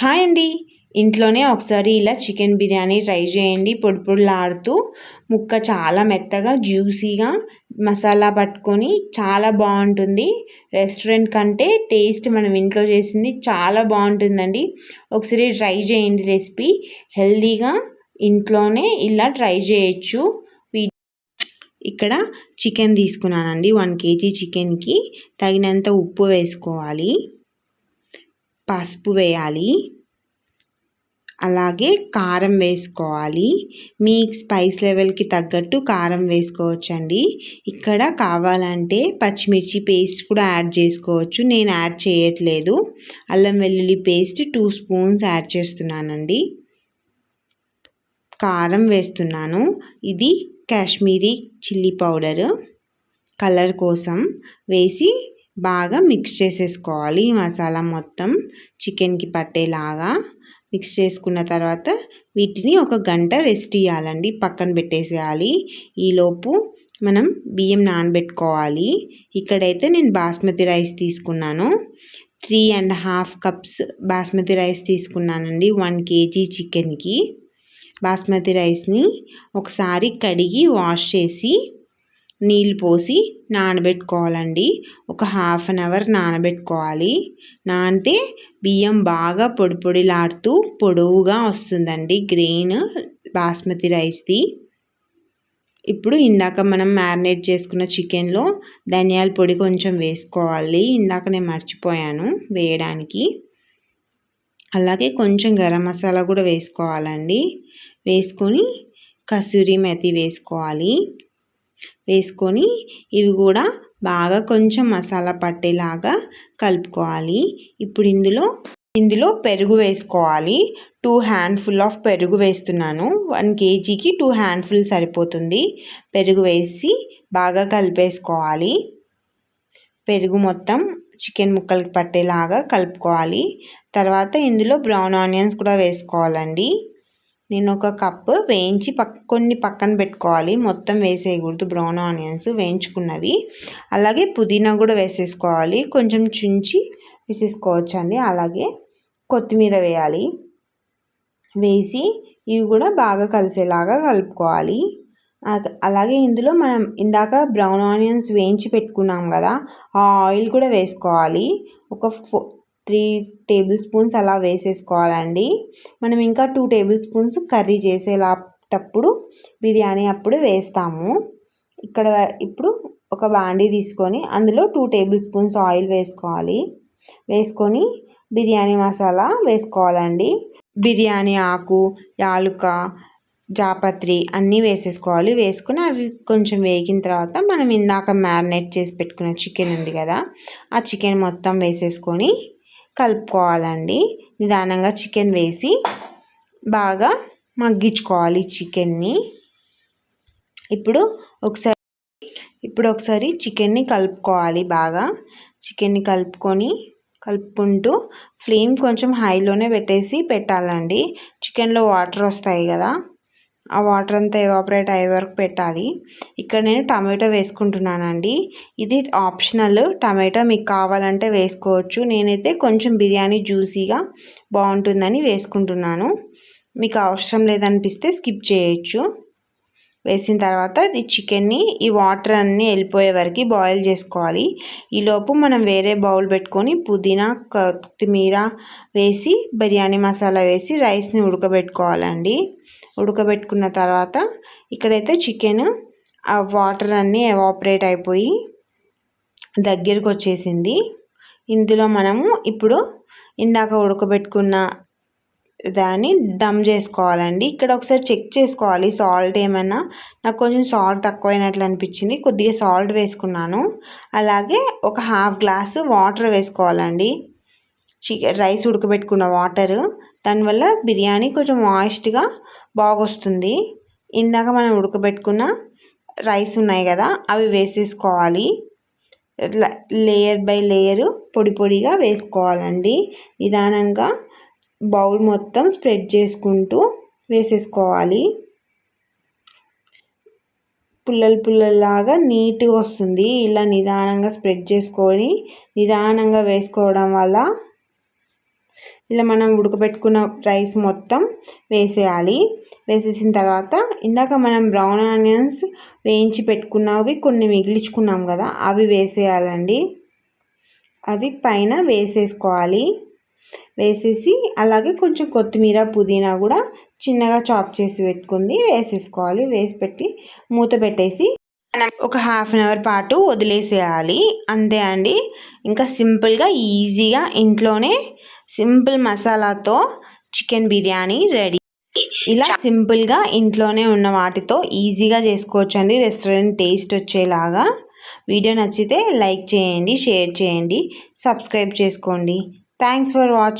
Hi అండి. ఇంట్లోనే ఒకసారి ఇలా చికెన్ బిర్యానీ ట్రై చేయండి. పొడి పొడిలాడుతూ ముక్క చాలా మెత్తగా జ్యూసీగా మసాలా పట్టుకొని చాలా బాగుంటుంది. రెస్టారెంట్ కంటే టేస్ట్ మనం ఇంట్లో చేసింది చాలా బాగుంటుందండి. ఒకసారి ట్రై చేయండి రెసిపీ. హెల్దీగా ఇంట్లోనే ఇలా ట్రై చేయొచ్చు. ఇక్కడ చికెన్ తీసుకున్నానండి. వన్ కేజీ చికెన్కి తగినంత ఉప్పు వేసుకోవాలి. పసుపు వేయాలి. అలాగే కారం వేసుకోవాలి. మీ స్పైస్ లెవెల్కి తగ్గట్టు కారం వేసుకోవచ్చండి. ఇక్కడ కావాలంటే పచ్చిమిర్చి పేస్ట్ కూడా యాడ్ చేసుకోవచ్చు. నేను యాడ్ చేయట్లేదు. అల్లం వెల్లుల్లి పేస్ట్ టూ స్పూన్స్ యాడ్ చేస్తున్నానండి. కారం వేస్తున్నాను. ఇది కాశ్మీరీ చిల్లీ పౌడరు. కలర్ కోసం వేసి బాగా మిక్స్ చేసేసుకోవాలి. మసాలా మొత్తం చికెన్కి పట్టేలాగా మిక్స్ చేసుకున్న తర్వాత వీటిని ఒక గంట రెస్ట్ ఇవ్వాలండి పక్కన పెట్టేసేయాలి. ఈలోపు మనం బియ్యం నానబెట్టుకోవాలి. ఇక్కడైతే నేను బాస్మతి రైస్ తీసుకున్నాను. Three and half cups basmati rice తీసుకున్నానండి. వన్ కేజీ చికెన్కి. బాస్మతి రైస్ని ఒకసారి కడిగి వాష్ చేసి నీళ్ళు పోసి నానబెట్టుకోవాలండి. ఒక హాఫ్ అన్ అవర్ నానబెట్టుకోవాలి. నానితే బియ్యం బాగా పొడి పొడిలాడుతూ పొడవుగా వస్తుందండి గ్రెయిన్ బాస్మతి రైస్ది. ఇప్పుడు ఇందాక మనం మ్యారినేట్ చేసుకున్న చికెన్లో ధనియాల పొడి కొంచెం వేసుకోవాలి. ఇందాక నేను మర్చిపోయాను వేయడానికి. అలాగే కొంచెం గరం మసాలా కూడా వేసుకోవాలండి. వేసుకొని కసూరి మెతి వేసుకోవాలి. వేసుకొని ఇవి కూడా బాగా కొంచెం మసాలా పట్టేలాగా కలుపుకోవాలి. ఇప్పుడు ఇందులో ఇందులో పెరుగు వేసుకోవాలి. టూ హ్యాండ్ఫుల్ ఆఫ్ పెరుగు వేస్తున్నాను. వన్ కేజీకి టూ హ్యాండ్ఫుల్ సరిపోతుంది. పెరుగు వేసి బాగా కలిపేసుకోవాలి. పెరుగు మొత్తం చికెన్ ముక్కలకి పట్టేలాగా కలుపుకోవాలి. తర్వాత ఇందులో బ్రౌన్ ఆనియన్స్ కూడా వేసుకోవాలండి. నేను ఒక కప్పు వేయించి పక్ కొన్ని పక్కన పెట్టుకోవాలి. మొత్తం వేసేయకూడదు. Brown onions వేయించుకున్నవి. అలాగే పుదీనా కూడా వేసేసుకోవాలి. కొంచెం చుంచి వేసేసుకోవచ్చండి. అలాగే కొత్తిమీర వేయాలి. వేసి ఇవి కూడా బాగా కలిసేలాగా కలుపుకోవాలి. అలాగే ఇందులో మనం ఇందాక బ్రౌన్ ఆనియన్స్ వేయించి పెట్టుకున్నాం కదా ఆ ఆయిల్ కూడా వేసుకోవాలి. ఒక ఫో త్రీ టేబుల్ స్పూన్స్ అలా వేసేసుకోవాలండి. మనం ఇంకా టూ టేబుల్ స్పూన్స్ కర్రీ చేసేలాటప్పుడు బిర్యానీ అప్పుడు వేస్తాము. ఇక్కడ ఇప్పుడు ఒక బాండీ తీసుకొని అందులో టూ టేబుల్ స్పూన్స్ ఆయిల్ వేసుకోవాలి. వేసుకొని బిర్యానీ మసాలా వేసుకోవాలండి. బిర్యానీ ఆకు యాలుక జాపత్రి అన్నీ వేసేసుకోవాలి. వేసుకుని అవి కొంచెం వేగిన తర్వాత మనం ఇందాక మ్యారినేట్ చేసి పెట్టుకున్న చికెన్ ఉంది కదా ఆ చికెన్ మొత్తం వేసేసుకొని కలుపుకోవాలండి. నిదానంగా చికెన్ వేసి బాగా మగ్గించుకోవాలి చికెన్ని. ఇప్పుడు ఒకసారి ఇప్పుడు ఒకసారి చికెన్ని కలుపుకోవాలి బాగా. చికెన్ని కలుపుకొని కలుపుకుంటూ ఫ్లేమ్ కొంచెం హైలోనే పెట్టేసి పెట్టాలండి. చికెన్లో వాటర్ వస్తాయి కదా. ఆ వాటర్ అంతా ఎవాపరేట్ అయ్యే వరకు పెట్టాలి. ఇక్కడ నేను టమాటో వేసుకుంటున్నానండి. ఇది ఆప్షనల్ టమాటో మీకు కావాలంటే వేసుకోవచ్చు. నేనైతే కొంచెం బిర్యానీ జ్యూసీగా బాగుంటుందని వేసుకుంటున్నాను. మీకు అవసరం లేదనిపిస్తే స్కిప్ చేయొచ్చు. వేసిన తర్వాత ఈ చికెన్ని ఈ వాటర్ అన్నీ వెళ్ళిపోయే వరకు బాయిల్ చేసుకోవాలి. ఈలోపు మనం వేరే బౌల్ పెట్టుకొని పుదీనా కొత్తిమీర వేసి బిర్యానీ మసాలా వేసి రైస్ని ఉడకబెట్టుకోవాలండి. ఉడకబెట్టుకున్న తర్వాత ఇక్కడైతే చికెన్ ఆ వాటర్ అన్నీ ఎవాపరేట్ అయిపోయి దగ్గరికి వచ్చేసింది ఇందులో మనము ఇప్పుడు ఇందాక ఉడకబెట్టుకున్న దాన్ని దమ్ చేసుకోవాలండి. ఇక్కడ ఒకసారి చెక్ చేసుకోవాలి. సాల్ట్ ఏమైనా నాకు కొంచెం సాల్ట్ తక్కువైనట్లు అనిపించింది. కొద్దిగా సాల్ట్ వేసుకున్నాను. అలాగే ఒక హాఫ్ గ్లాసు వాటర్ వేసుకోవాలండి. చికెన్ రైస్ ఉడకబెట్టుకున్న వాటర్ దానివల్ల బిర్యానీ కొంచెం మాయిస్ట్గా బాగొస్తుంది. ఇందాక మనం ఉడకబెట్టుకున్న రైస్ ఉన్నాయి కదా అవి వేసేసుకోవాలి. లేయర్ బై లేయర్ పొడి పొడిగా వేసుకోవాలండి. నిదానంగా బౌల్ మొత్తం స్ప్రెడ్ చేసుకుంటూ వేసేసుకోవాలి. పుల్లలు పుల్లల్లాగా నీట్గా వస్తుంది. ఇలా నిదానంగా స్ప్రెడ్ చేసుకొని నిదానంగా వేసుకోవడం వల్ల ఇలా మనం ఉడకబెట్టుకున్న రైస్ మొత్తం వేసేయాలి. వేసేసిన తర్వాత ఇందాక మనం బ్రౌన్ ఆనియన్స్ వేయించి పెట్టుకున్నవి కొన్ని మిగిలించుకున్నాం కదా అవి వేసేయాలండి. అది పైన వేసేసుకోవాలి. వేసేసి అలాగే కొంచెం కొత్తిమీర పుదీనా కూడా చిన్నగా చాప్ చేసి పెట్టుకుంది వేసేసుకోవాలి. వేసి పెట్టి మూత పెట్టేసి ఒక హాఫ్ అన్ అవర్ పాటు వదిలేసేయాలి. అంతే అండి. ఇంకా సింపుల్గా ఈజీగా ఇంట్లోనే సింపుల్ మసాలాతో చికెన్ బిర్యానీ రెడీ ఇలా సింపుల్గా ఇంట్లోనే ఉన్న వాటితో ఈజీగా చేసుకోవచ్చండి. రెస్టారెంట్ టేస్ట్ వచ్చేలాగా. వీడియో నచ్చితే లైక్ చేయండి షేర్ చేయండి సబ్స్క్రైబ్ చేసుకోండి. Thanks for watching